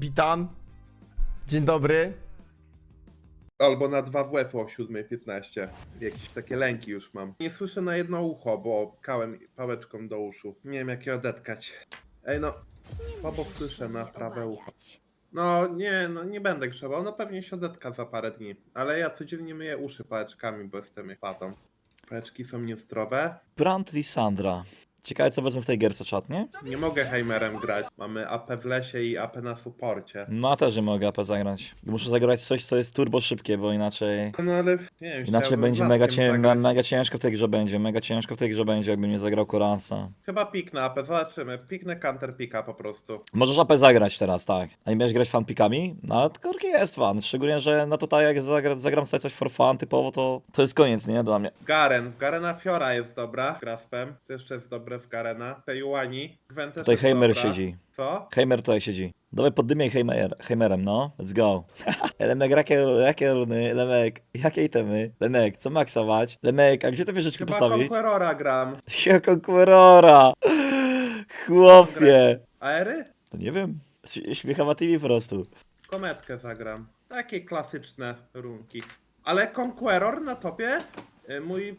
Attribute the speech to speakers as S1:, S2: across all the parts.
S1: Witam. Dzień dobry.
S2: Albo na 2 WF o 7.15. Jakieś takie lęki już mam. Nie słyszę na jedno ucho, bo kałem pałeczką do uszu. Nie wiem jak je odetkać. Ej no, słabo słyszę na prawe ucho. No nie, no nie będę grzebał, no pewnie się odetka za parę dni. Ale ja codziennie myję uszy pałeczkami, bo jestem jak patą. Pałeczki są niezdrowe.
S3: Brand Lisandra. Ciekawe co wezmę w tej gierce czat, nie?
S2: Nie mogę Heimerem grać. Mamy AP w lesie i AP na suporcie.
S3: No a też nie mogę AP zagrać. Muszę zagrać coś, co jest turbo szybkie, bo inaczej...
S2: No ale nie wiem,
S3: Inaczej
S2: chciałbym
S3: będzie mega, cię,
S2: zagrać.
S3: mega ciężko w tej grze będzie, mega ciężko w tej grze będzie, jakbym nie zagrał Kurasa.
S2: Chyba piknę AP, zobaczymy. Piknę counter pika po prostu.
S3: Możesz AP zagrać teraz, tak. A nie będziesz grać fanpikami? No, korki jest fan. Szczególnie, że no tutaj jak zagra, zagram sobie coś for fun typowo, to, to jest koniec, nie? Dla mnie.
S2: Garen. W Garena Fiora jest dobra. Graspem. To jeszcze jest dobre w Garena. Gwen też
S3: Tutaj
S2: jest
S3: Heimer
S2: dobra.
S3: siedzi.
S2: Co?
S3: Heimer tutaj siedzi. Dawaj poddymiaj Heimer, Heimerem, no. Let's go. Lemek, jakie, jakie runy? Lemek, jakie itemy? Lemek, co maksować? Lemek, a gdzie te wieżyczki
S2: Chyba
S3: postawić?
S2: Conquerora gram.
S3: Jako Conquerora! Chłopie!
S2: Aery?
S3: To nie wiem. Ś- TV po prostu.
S2: Kometkę zagram. Takie klasyczne runki. Ale Conqueror na topie? y, Mój,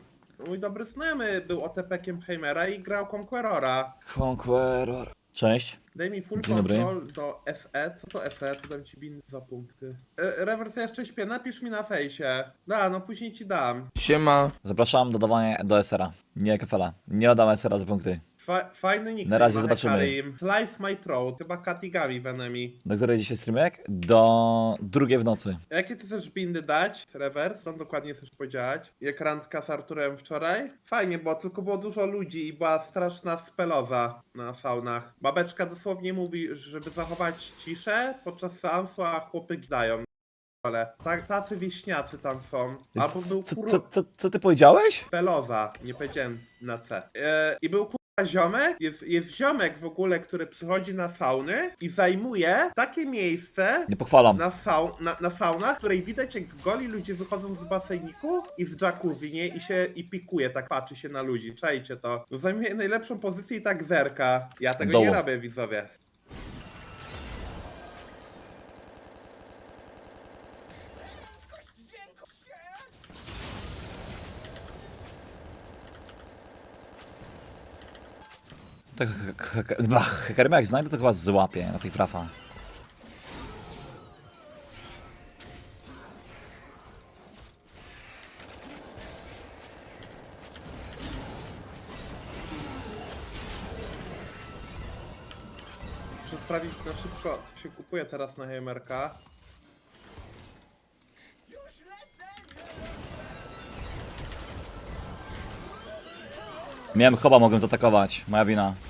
S2: mój dobry znajomy był OTP-kiem Heimera i grał Conquerora.
S3: Conqueror. Cześć.
S2: Daj mi full
S3: Dzień dobry.
S2: control do FE. Co to FE? To dam ci bin za punkty. E, Rewers, ja jeszcze śpię. Napisz mi na fejsie. Da, no później ci dam.
S1: Siema.
S3: Zapraszam do dawania do SR-a. Nie kafela. Nie oddam SR-a za punkty.
S2: Fa fajny nick.
S3: Na razie zobaczymy.
S2: Hekarim. Slice my throat. Chyba Katigami w enemy.
S3: Do której dzisiaj streamek? Do drugiej w nocy.
S2: Jakie ty chcesz bindy dać? Rewers? Tam dokładnie chcesz powiedzieć. Jak randka z Arturem wczoraj? Fajnie, bo tylko było dużo ludzi i była straszna speloza na saunach. Babeczka dosłownie mówi, żeby zachować ciszę podczas seansu, a chłopy gdają. Ale tak, tacy wieśniacy tam są. Albo był
S3: Co,
S2: kurwa
S3: co, co, co ty powiedziałeś?
S2: speloza, nie powiedziałem na C. E, I był kurwa ziomek, jest, jest ziomek w ogóle, który przychodzi na sauny i zajmuje takie miejsce
S3: Nie pochwalam.
S2: na, sau, na, na saunach, w której widać jak goli ludzie wychodzą z baseniku i z jacuzzi, nie? I się i pikuje, tak patrzy się na ludzi. Czajcie to. Zajmuje najlepszą pozycję i tak zerka. Ja tego
S3: Doło.
S2: nie robię, widzowie.
S3: Tak, Hekaryma jak znajdę to chyba złapię na tej frafa.
S2: Muszę sprawdzić na szybko, co się kupuje teraz na Heimerka.
S3: Miałem choba, mogłem zaatakować. Moja wina.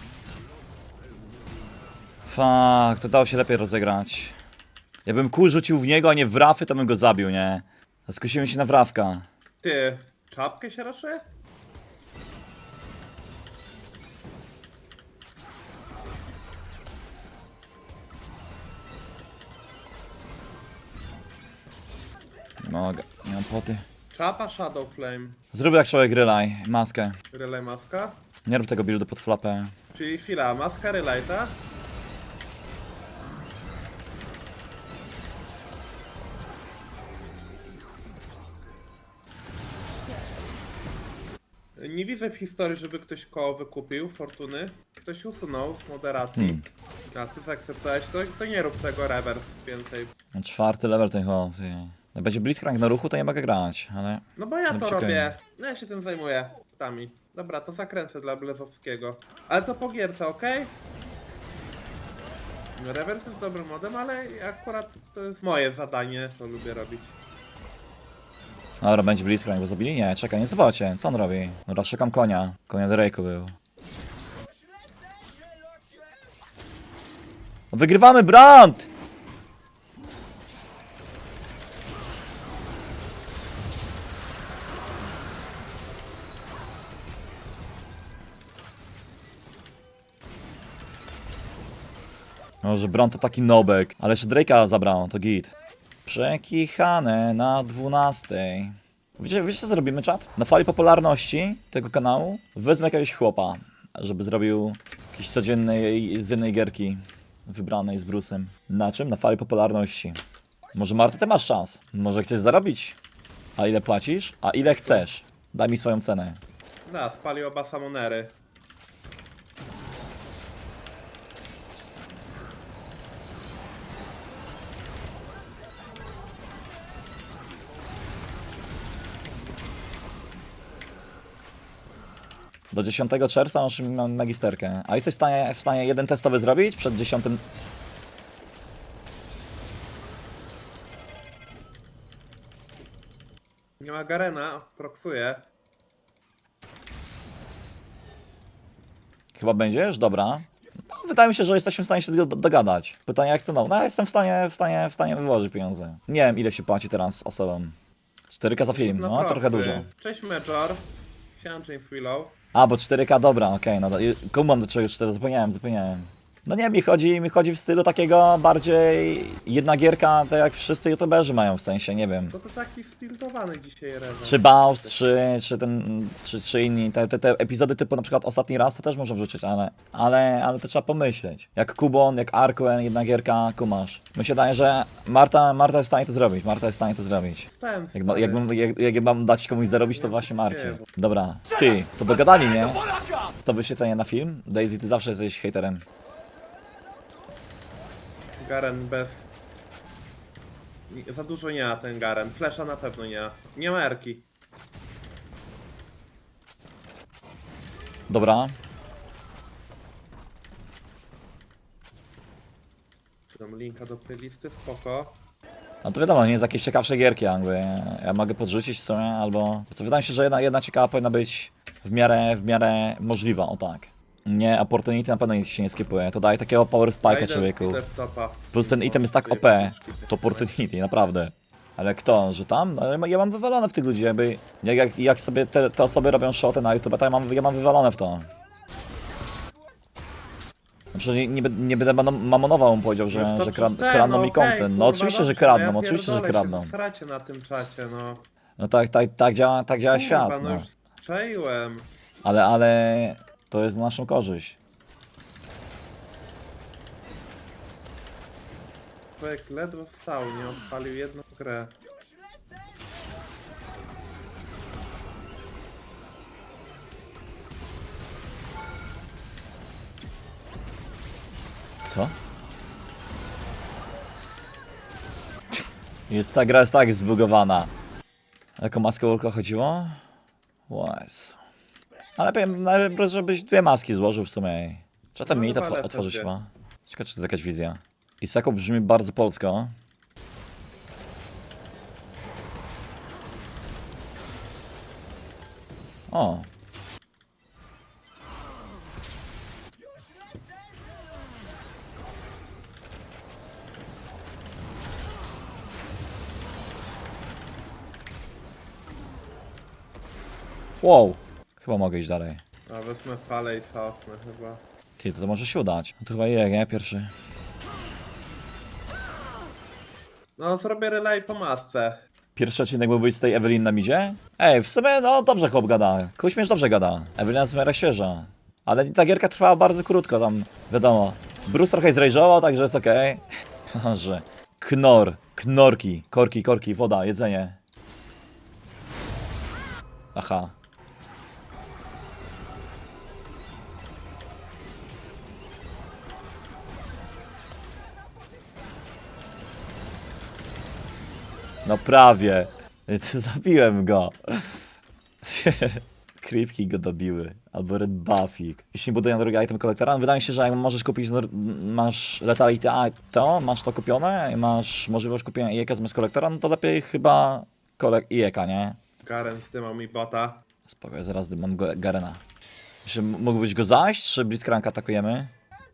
S3: Fuck, to dało się lepiej rozegrać. Jakbym kół rzucił w niego, a nie w rafy, to bym go zabił, nie? Skusiłem się na wrawka.
S2: Ty, czapkę się raczej?
S3: Nie mogę, nie mam poty.
S2: Czapa Shadow Flame.
S3: Zrób jak człowiek rylaj, maskę.
S2: Relay maska.
S3: Nie rób tego buildu pod flapę.
S2: Czyli chwila, maska relay, tak? Nie widzę w historii, żeby ktoś koło wykupił Fortuny. Ktoś usunął z moderacji.
S3: Hmm.
S2: A ty zaakceptowałeś, to, to nie rób tego rewers więcej.
S3: No, Czwarty level ten ty. Jak będzie Blitzcrank na ruchu, to nie mogę grać, ale...
S2: No bo ja
S3: No
S2: to
S3: ciekawe.
S2: robię. No ja się tym zajmuję. Tami. Dobra, to zakręcę dla Blezowskiego. Ale to po gierce, okej? No rewers jest dobrym modem, ale akurat to jest moje zadanie, to lubię robić.
S3: Dobra, będzie Blitzcrank, bo zabili? Nie, czekaj, nie zobaczcie, co on robi? Dobra, szukam konia. Konia Drake'u był. No, Wygrywamy, Brand! Może Brand to taki nobek, ale jeszcze Drake'a zabrał, to git. Przekichane na 12. Wiecie, wiecie co zrobimy, czat? Na fali popularności tego kanału wezmę jakiegoś chłopa, żeby zrobił jakiś codziennej z jednej gierki wybranej z Brusem. Na czym? Na fali popularności. Może Marta, ty masz czas. Może chcesz zarobić? A ile płacisz? A ile chcesz? Daj mi swoją cenę.
S2: Da, spalił oba samonery.
S3: Do 10 czerwca masz ma- magisterkę. A jesteś w stanie, w stanie jeden testowy zrobić przed 10?
S2: Nie ma Garena, proksuje.
S3: Chyba będziesz? Dobra. No, wydaje mi się, że jesteśmy w stanie się do- dogadać. Pytanie jak cenowo? No ja jestem w stanie, w stanie, w stanie wyłożyć pieniądze. Nie wiem ile się płaci teraz osobom. 4K za film, no trochę dużo.
S2: Cześć Major. Siema James Willow.
S3: A, bo 4K, dobra, okej, no i- kumam do czegoś 4, zapomniałem, zapomniałem. No nie, mi chodzi, mi chodzi w stylu takiego bardziej jedna gierka, tak jak wszyscy youtuberzy mają w sensie, nie wiem.
S2: Co to taki stiltowany dzisiaj Reza?
S3: Czy Baus, czy, czy ten, czy, czy inni, te, te, te epizody typu na przykład Ostatni Raz to też można wrzucić, ale, ale, ale to trzeba pomyśleć. Jak Kubon, jak Arkuen, jedna gierka, kumasz. Mi się daje, że Marta, Marta jest w stanie to zrobić, Marta jest w stanie to zrobić.
S2: Stałem
S3: Jak, ma-
S2: stary.
S3: jakbym, jak, jak mam dać komuś zarobić, to właśnie Marcie. Dobra, ty, to dogadali, nie? To wyświetlenie na film? Daisy, ty zawsze jesteś haterem.
S2: Garen bez... Nie- Za dużo nie ma ten Garen. Flesza na pewno nie ma. Nie ma Erki.
S3: Dobra,
S2: tam linka do playlisty? Spoko.
S3: no to wiadomo, nie jest jakieś ciekawsze gierki, jakby. Ja mogę podrzucić w sumie, albo... Co wydaje mi się, że jedna, jedna ciekawa powinna być w miarę, w miarę możliwa, o tak. Nie, Opportunity na pewno nic się nie skipuje, to daje takiego power spike'a człowieku. Plus ten item jest tak OP, to Opportunity, naprawdę. Ale kto, że tam? No, ja ma- ja mam wywalone w tych ludzi, jakby... Jak, jak, jak sobie te, te osoby robią shoty na YouTube, to ja mam, ja mam wywalone w to. No Przecież nie, nie, bę- nie będę mano- mamonował, on powiedział, że, że kradną
S2: no
S3: mi
S2: kurwa,
S3: No oczywiście, że
S2: dobrze,
S3: kradną, oczywiście, że kradną.
S2: się Stracie na tym czacie, no.
S3: No tak, tak, tak działa, tak działa
S2: Kurwa,
S3: świat,
S2: no
S3: no.
S2: już.
S3: Ale, ale to jest na naszą korzyść.
S2: Człowiek ledwo wstał, nie odpalił jedną grę.
S3: Co? Jest ta gra jest tak zbugowana. Jaką maskę Ulko chodziło? Łez. Ale powiem, nawet żebyś dwie maski złożył w sumie. Trzeba ten
S2: No
S3: mini
S2: chyba lecę
S3: otworzyć
S2: dwie.
S3: chyba. Ciekawe, czy to jest jakaś wizja. Isako brzmi bardzo polsko. O. Wow. Chyba mogę iść dalej.
S2: A wezmę falę i cofnę chyba.
S3: Ty, to, to może się udać. No to chyba je, nie? Pierwszy.
S2: No zrobię relay po masce.
S3: Pierwszy odcinek był być z tej Ewelin na midzie? Ej, w sumie, no dobrze chłop gada. Kuśmierz dobrze gada. Ewelina jest w miarę świeża. Ale ta gierka trwała bardzo krótko, tam wiadomo. Bruce trochę zrejżował, także jest okej. że Knor, knorki, korki, korki, woda, jedzenie. Aha. No prawie. Zabiłem go. Creepki go dobiły. Albo Red Buffik. Jeśli buduję drugi item kolektora, no wydaje mi się, że jak możesz kupić, nor- masz Letality a to, masz to kupione i masz możliwość kupienia IEK zamiast kolektora, no to lepiej chyba kolek IEK, nie?
S2: Garen zdymał mi bota.
S3: Spokojnie, zaraz mam go, Garena. Czy mógłbyś go zajść, czy Blitzcrank atakujemy?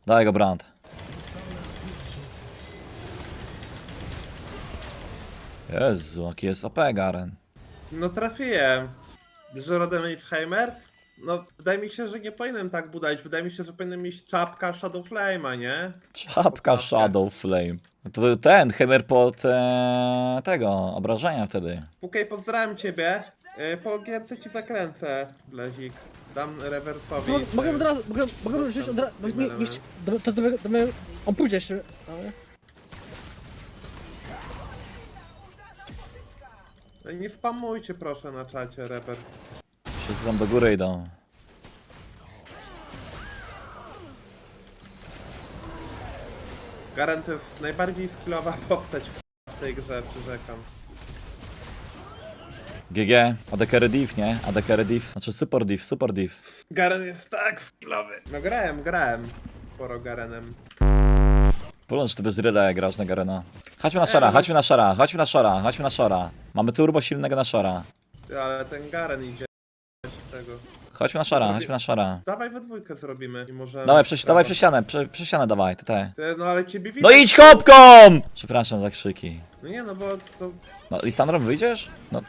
S3: Daj go, Brand. Jezu, jaki jest OP Garen.
S2: No trafiłem. Zero damage Heimer? No wydaje mi się, że nie powinienem tak budować. Wydaje mi się, że powinienem mieć czapka Shadow Flame'a, nie?
S3: Czapka Shadow Flame. No To ten, Hammer pod e, tego, obrażenia wtedy.
S2: Pukej, pozdrawiam ciebie. Yy, Po gierce ci zakręcę, Blezik. Dam rewersowi.
S4: Mogę, od razu, mogę, mogę użyć od razu, nie, nie, chci- to, to, to, to, on pójdzie jeszcze, ale...
S2: No i nie spamujcie proszę na czacie rewers.
S3: Wszyscy tam do góry idą.
S2: Garen to jest najbardziej skillowa postać w tej grze, przyrzekam.
S3: GG, ADK div, nie? ADK div, znaczy super div, super div.
S2: Garen jest tak skillowy. No grałem, grałem. Sporo Garenem.
S3: Pogląd, że ty bez ryle grasz na Garena. Chodźmy na szara, chodźmy na szara, chodźmy na szara, chodźmy na szara. Mamy turbo silnego na szara.
S2: Ty, ale ten Garen idzie z tego.
S3: Chodźmy na szara, chodźmy na szara.
S2: Dawaj we dwójkę zrobimy i może...
S3: Dawaj, prześ, dawaj przez ścianę, prze, dawaj, te.
S2: Ty, No ale ciebie
S3: No
S2: widać.
S3: idź hopką! Przepraszam za krzyki.
S2: No nie, no bo to...
S3: No, Listandrom wyjdziesz? No.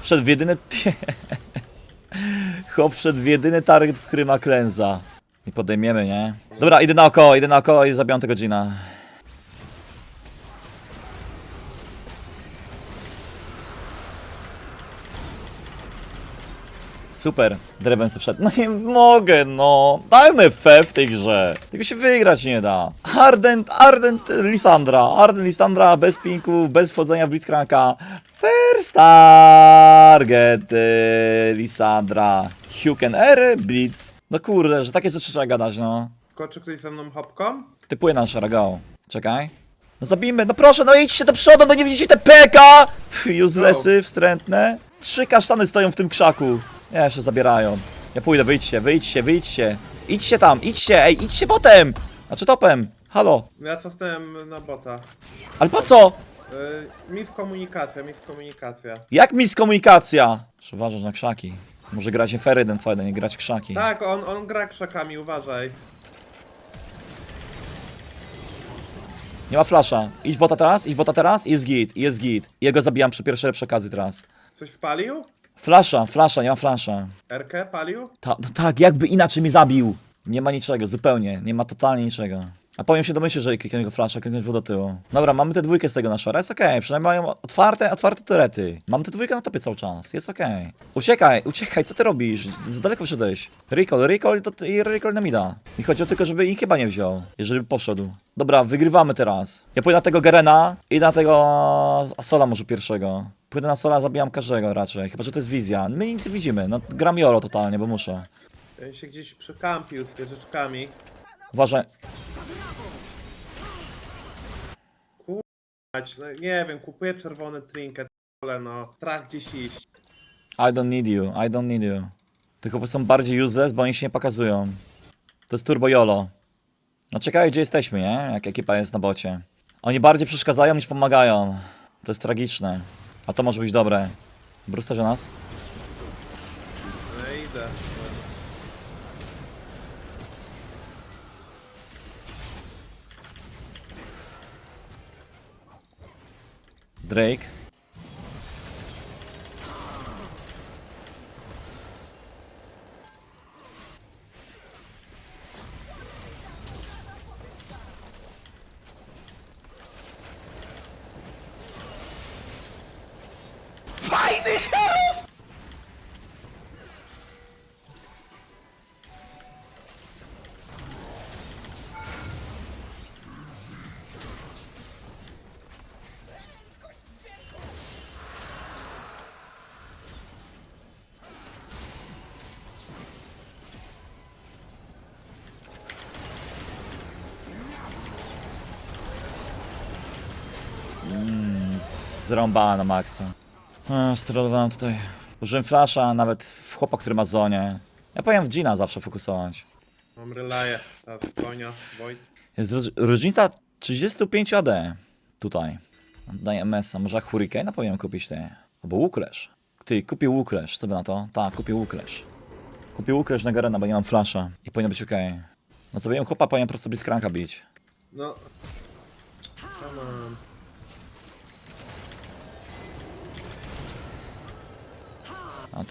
S3: Wszedł w jedyny... Chłop wszedł w jedyny target, w który ma klęza. I podejmiemy, nie? Dobra, idę na oko, idę na oko i zabijam tego Gina. Super, Dreven se wszedł. No nie mogę, no. Dajmy fe w tej grze. Tego się wygrać nie da. Ardent, Ardent Lisandra. Ardent Lisandra bez pinków, bez wchodzenia w Blitzcranka. First target y, Lisandra. Huken R, Blitz. No kurde, że takie rzeczy trzeba gadać, no.
S2: Skoczy ktoś ze mną hopką?
S3: Typuję na Sharagao. Czekaj. No zabijmy, no proszę, no idźcie do przodu, no nie widzicie te PK! Pff, Uselessy, wstrętne. Trzy kasztany stoją w tym krzaku. Nie, jeszcze zabierają. Ja pójdę, wyjdźcie, wyjdźcie, wyjdźcie. Idźcie tam, idźcie, ej, idźcie potem! Znaczy topem, halo.
S2: Ja cofnąłem na bota.
S3: Ale po co?
S2: Yy, miskomunikacja, miskomunikacja.
S3: Jak miskomunikacja? Muszę uważać na krzaki. Może grać fair jeden w jeden, nie grać krzaki.
S2: Tak, on, on gra krzakami, uważaj.
S3: Nie ma flasza. Idź bota teraz, idź bota teraz, jest git, jest git. Jego zabijam przy pierwszej okazji teraz.
S2: Coś wpalił?
S3: Flasza, flasza, nie ma flasza.
S2: RK palił?
S3: Ta, no tak, jakby inaczej mnie zabił. Nie ma niczego, zupełnie. Nie ma totalnie niczego. A powiem się domyślić, że kliknę go flasha, kliknąć do tyłu. Dobra, mamy te dwójkę z tego na szara, jest okej. Przynajmniej mają otwarte, otwarte turety. Mamy te dwójkę na topie cały czas, jest okej. Uciekaj, uciekaj, co ty robisz? Za daleko wszedłeś. Recall, recall to, i recall na mida. I chodzi o tylko, żeby ich chyba nie wziął, jeżeli by poszedł. Dobra, wygrywamy teraz. Ja pójdę na tego Garena i na tego Asola może pierwszego. Pójdę na Sola, zabijam każdego raczej, chyba że to jest wizja. My nic nie widzimy, no gram Jolo totalnie, bo muszę.
S2: Ten się gdzieś przykampił z wieżyczkami.
S3: Uważaj.
S2: No, nie wiem, kupuję czerwony trinket, ale no, strach gdzieś iść.
S3: I don't need you, I don't need you. Te chłopy są bardziej useless, bo oni się nie pokazują. To jest Turbo Yolo. No ciekawe gdzie jesteśmy, nie? Jak ekipa jest na bocie. Oni bardziej przeszkadzają niż pomagają. To jest tragiczne. A to może być dobre. Bruce że nas? Drake. Zrąbała na maksa. A, Sterolowałem tutaj. Użyłem flasha nawet w chłopa, który ma zonie. Ja powiem w Gina zawsze fokusować.
S2: Mam relaję. Teraz konia, Wojt.
S3: Jest róż- różnica 35 AD tutaj. Daję MS-a. Może Hurricane powinien kupić ty. Albo Łuklesz. Ty, kupię Łuklesz. Co by na to? Tak, kupię Łuklesz. Kupię Łuklesz na Garena, bo nie mam flasha. I powinno być ok. No co wiem, chłopa powinien po prostu Blitzcranka bić.
S2: No. Come on.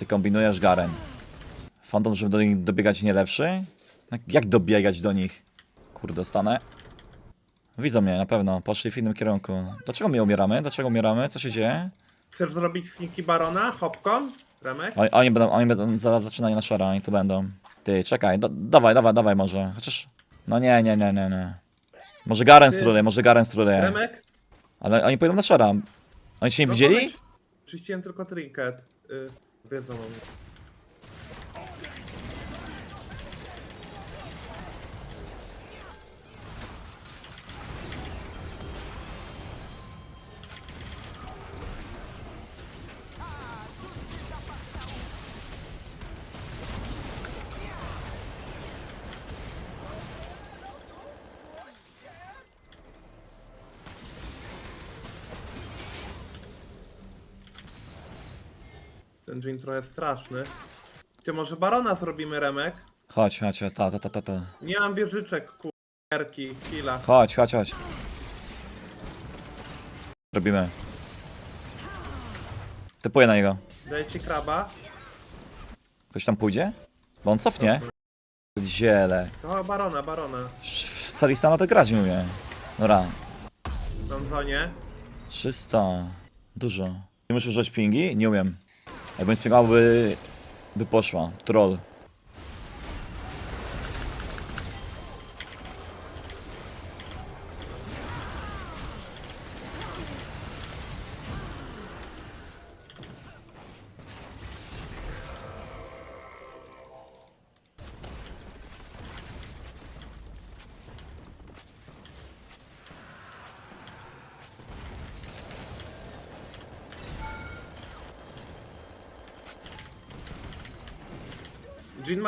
S3: Ty kombinujesz Garen. Fandom, żeby do nich dobiegać nie lepszy? Jak, dobiegać do nich? Kurde, stanę. Widzą mnie na pewno, poszli w innym kierunku. Dlaczego my umieramy? Dlaczego umieramy? Co się dzieje?
S2: Chcesz zrobić sniki barona? Hopką? Remek?
S3: Oni, oni będą, oni będą za, zaczynali na szara, oni tu będą. Ty, czekaj, do, dawaj, dawaj, dawaj może. Chociaż, no nie, nie, nie, nie, nie. Może Garen
S2: Ty-
S3: struluje, może Garen struluje.
S2: Remek?
S3: Ale oni pójdą na szara. Oni cię nie
S2: No
S3: widzieli?
S2: Czyściłem tylko trinket. Y, 我该怎么办？Ten dżin trochę straszny. Ty może barona zrobimy, Remek?
S3: Chodź, chodź, ta, ta, ta, ta, ta.
S2: Nie mam wieżyczek, kurki, chwila.
S3: Chodź, chodź, chodź. Robimy. Typuję na niego.
S2: Daję ci kraba.
S3: Ktoś tam pójdzie? Bo on cofnie. Ziele.
S2: O, barona, barona.
S3: W Salistana to grać nie umie. Dobra,
S2: zonie.
S3: 300. Dużo. Nie muszę używać pingi? Nie umiem. Jakbym spingał, by, by poszła. Troll.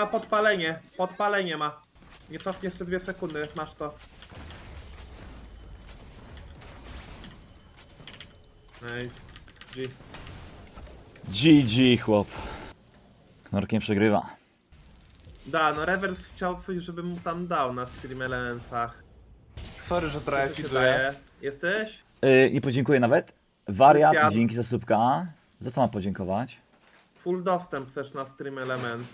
S2: Ma podpalenie. Podpalenie ma. Nie cofnie jeszcze dwie sekundy. Masz to. Nice. G.
S3: GG, chłop. Knorkiem przegrywa.
S2: Da, no Revers chciał coś, żebym mu tam dał na stream elementach.
S1: Sorry, że trochę
S2: Co się
S1: fiduję.
S2: daje? Jesteś?
S3: Yy, nie podziękuję nawet. Wariat, dzięki za subka. Za co mam podziękować?
S2: Full dostęp też na stream element.